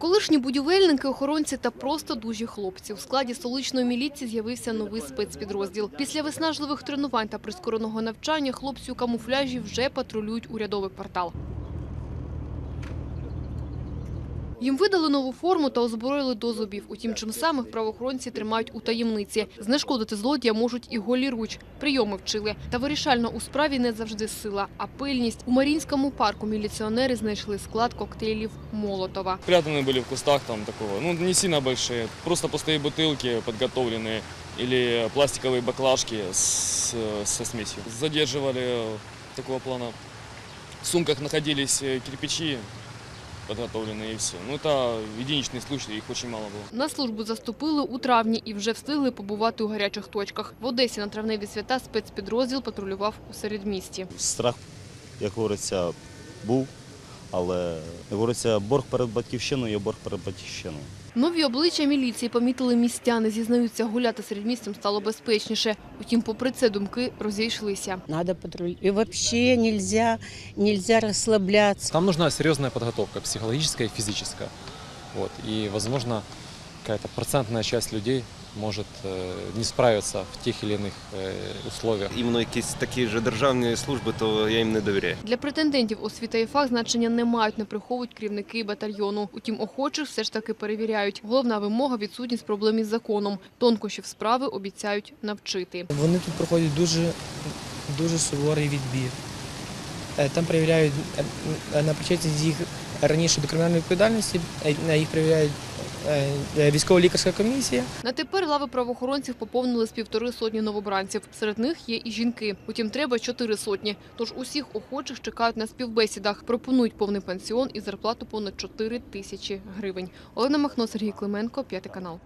Колишні будівельники, охоронці та просто дужі хлопці. У складі столичної міліції з'явився новий спецпідрозділ. Після виснажливих тренувань та прискореного навчання хлопці у камуфляжі вже патрулюють урядовий квартал. Їм видали нову форму та озброїли до зубів. Утім, чим самих правоохоронці тримають у таємниці. Знешкодити злодія можуть і голі руч. Прийоми вчили. Та вирішально у справі не завжди сила, а пильність. У Марінському парку міліціонери знайшли склад коктейлів Молотова. Прятаны были в кустах там такого, ну не сильно большие, просто пустые бутылки подготовленные или пластиковые баклажки с, со смесью. Задерживали э, такого плана. В сумках находились э, кирпичи подготовленные и все. Ну это единичный случай, их очень мало было. На службу заступили у травні і вже встигли побувати у гарячих точках. В Одесі на травневі свята спецпідрозділ патрулював у середмісті. Страх, як говориться, був, але як говориться, борг перед батьківщиною є борг перед батьківщиною. Нові обличчя міліції помітили містяни. Зізнаються, гуляти серед містом стало безпечніше. Утім, попри це думки розійшлися. Надо патруль. И вообще нельзя, нельзя розслаблятися. Там нужна серйозна підготовка психологічна і фізична. От і возможно, какая-то процентная часть людей может э, не справиться в тех или иных э, условиях. іменно якісь такі ж державні служби, то я їм не довіряю. Для претендентів освіта і фах значення не мають, не приховують керівники батальйону. Утім, охочих все ж таки перевіряють. Головна вимога – відсутність проблем із законом. Тонкощів справи обіцяють навчити. Вони тут проходять дуже, дуже суворий відбір. Е, Там перевіряють е, е, на причетність їх раніше до кримінальної відповідальності, е, їх перевіряють е, е, військово-лікарська комісія. На тепер лави правоохоронців поповнили з півтори сотні новобранців. Серед них є і жінки. Утім, треба чотири сотні. Тож усіх охочих чекають на співбесідах. Пропонують повний пансіон і зарплату понад 4 тисячі гривень. Олена Махно, Сергій Клименко, п'ятий канал.